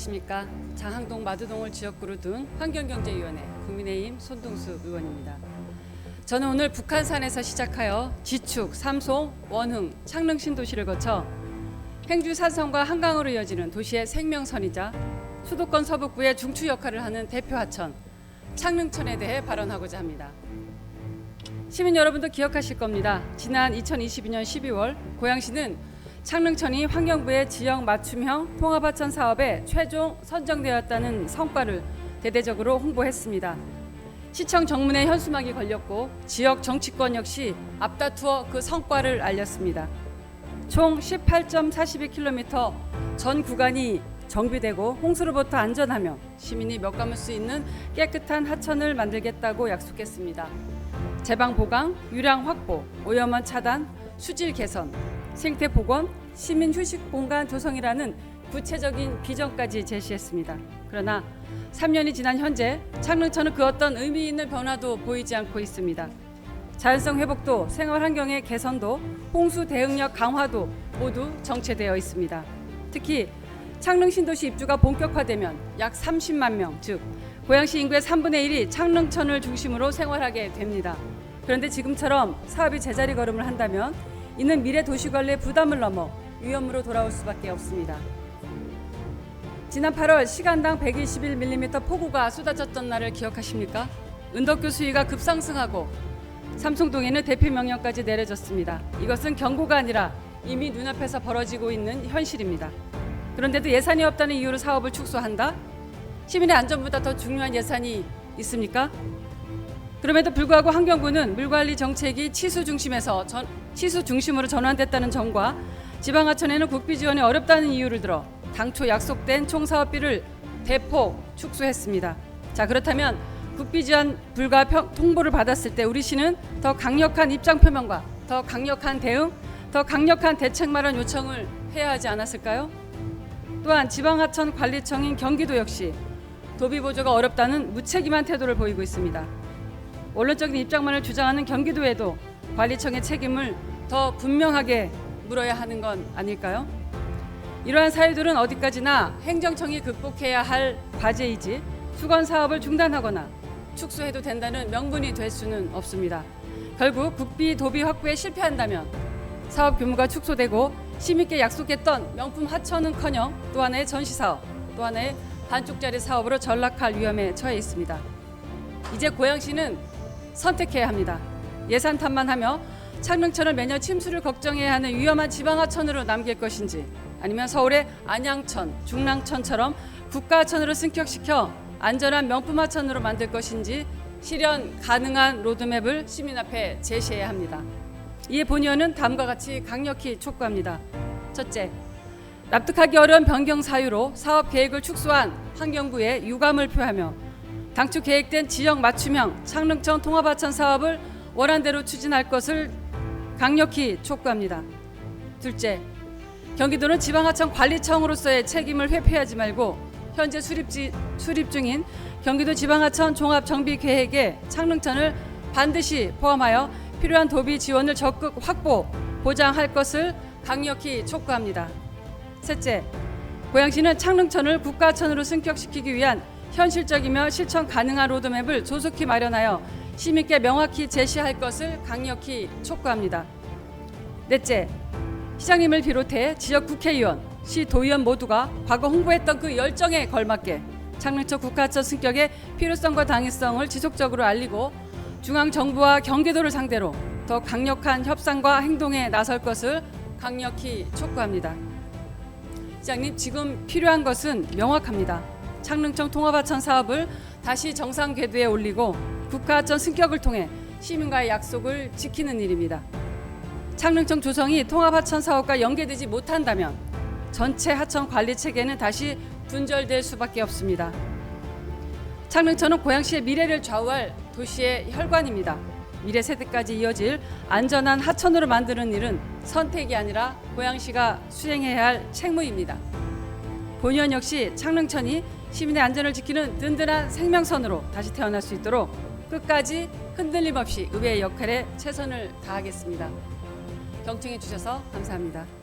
안녕하십니까. 장항동 마두동을 지역구로 둔 환경경제위원회 국민의힘 손동수 의원입니다. 저는 오늘 북한산에서 시작하여 지축, 삼송, 원흥, 창릉 신도시를 거쳐 행주 산성과 한강으로 이어지는 도시의 생명선이자 수도권 서북부의 중추 역할을 하는 대표 하천 창릉천에 대해 발언하고자 합니다. 시민 여러분도 기억하실 겁니다. 지난 2022년 12월 고양시는 창릉천이 환경부의 지역 맞춤형 통합하천 사업에 최종 선정되었다는 성과를 대대적으로 홍보했습니다. 시청 정문에 현수막이 걸렸고 지역 정치권 역시 앞다투어 그 성과를 알렸습니다. 총 18.42km 전 구간이 정비되고 홍수로부터 안전하며 시민이 몇 감을 수 있는 깨끗한 하천을 만들겠다고 약속했습니다. 제방 보강, 유량 확보, 오염원 차단, 수질 개선, 생태 복원, 시민 휴식 공간 조성이라는 구체적인 비전까지 제시했습니다. 그러나 3년이 지난 현재 창릉천은 그 어떤 의미 있는 변화도 보이지 않고 있습니다. 자연성 회복도 생활 환경의 개선도 홍수 대응력 강화도 모두 정체되어 있습니다. 특히 창릉 신도시 입주가 본격화되면 약 30만 명, 즉 고양시 인구의 3분의 1이 창릉천을 중심으로 생활하게 됩니다. 그런데 지금처럼 사업이 제자리 걸음을 한다면 이는 미래 도시관리의 부담을 넘어 위험으로 돌아올 수밖에 없습니다. 지난 8월 시간당 121mm 폭우가 쏟아졌던 날을 기억하십니까? 은덕교 수위가 급상승하고 삼성동에는 대피 명령까지 내려졌습니다. 이것은 경고가 아니라 이미 눈앞에서 벌어지고 있는 현실입니다. 그런데도 예산이 없다는 이유로 사업을 축소한다? 시민의 안전보다 더 중요한 예산이 있습니까? 그럼에도 불구하고 환경부는 물관리 정책이 치수 중심에서 전, 치수 중심으로 전환됐다는 점과 지방하천에는 국비 지원이 어렵다는 이유를 들어 당초 약속된 총 사업비를 대폭 축소했습니다. 자 그렇다면 국비 지원 불가 평- 통보를 받았을 때 우리 시는 더 강력한 입장 표명과 더 강력한 대응, 더 강력한 대책 마련 요청을 해야 하지 않았을까요? 또한 지방하천 관리청인 경기도 역시 도비 보조가 어렵다는 무책임한 태도를 보이고 있습니다. 원론적인 입장만을 주장하는 경기도에도 관리청의 책임을 더 분명하게 물어야 하는 건 아닐까요? 이러한 사유들은 어디까지나 행정청이 극복해야 할 과제이지 수건 사업을 중단하거나 축소해도 된다는 명분이 될 수는 없습니다. 결국 국비 도비 확보에 실패한다면 사업 규모가 축소되고 시민께 약속했던 명품 하천은커녕 또 하나의 전시 사업, 또 하나의 반쪽짜리 사업으로 전락할 위험에 처해 있습니다. 이제 고양시는 선택해야 합니다. 예산 탓만하며 창릉천을 매년 침수를 걱정해야 하는 위험한 지방하천으로 남길 것인지 아니면 서울의 안양천, 중랑천처럼 국가하천으로 승격시켜 안전한 명품하천으로 만들 것인지 실현 가능한 로드맵을 시민 앞에 제시해야 합니다. 이에 본의원은 다음과 같이 강력히 촉구합니다. 첫째, 납득하기 어려운 변경 사유로 사업 계획을 축소한 환경부에 유감을 표하며 당초 계획된 지역 맞춤형 창릉천 통합하천 사업을 원안대로 추진할 것을 강력히 촉구합니다. 둘째, 경기도는 지방하천 관리청으로서의 책임을 회피하지 말고 현재 수립지, 수립 중인 경기도 지방하천 종합 정비 계획에 창릉천을 반드시 포함하여 필요한 도비 지원을 적극 확보 보장할 것을 강력히 촉구합니다. 셋째, 고양시는 창릉천을 국가천으로 승격시키기 위한 현실적이며 실천 가능한 로드맵을 조속히 마련하여 시민께 명확히 제시할 것을 강력히 촉구합니다. 넷째, 시장님을 비롯해 지역 국회의원, 시 도의원 모두가 과거 홍보했던 그 열정에 걸맞게 창릉천 국가천 승격의 필요성과 당위성을 지속적으로 알리고 중앙 정부와 경기도를 상대로 더 강력한 협상과 행동에 나설 것을 강력히 촉구합니다. 시장님 지금 필요한 것은 명확합니다. 창릉청 통합하천 사업을 다시 정상 궤도에 올리고 국가하천 승격을 통해 시민과의 약속을 지키는 일입니다. 창릉청 조성이 통합하천 사업과 연계되지 못한다면 전체 하천 관리 체계는 다시 분절될 수밖에 없습니다. 창릉천은 고양시의 미래를 좌우할 도시의 혈관입니다. 미래 세대까지 이어질 안전한 하천으로 만드는 일은 선택이 아니라 고양시가 수행해야 할 책무입니다. 본의원 역시 창릉천이 시민의 안전을 지키는 든든한 생명선으로 다시 태어날 수 있도록 끝까지 흔들림 없이 의회의 역할에 최선을 다하겠습니다. 경청해 주셔서 감사합니다.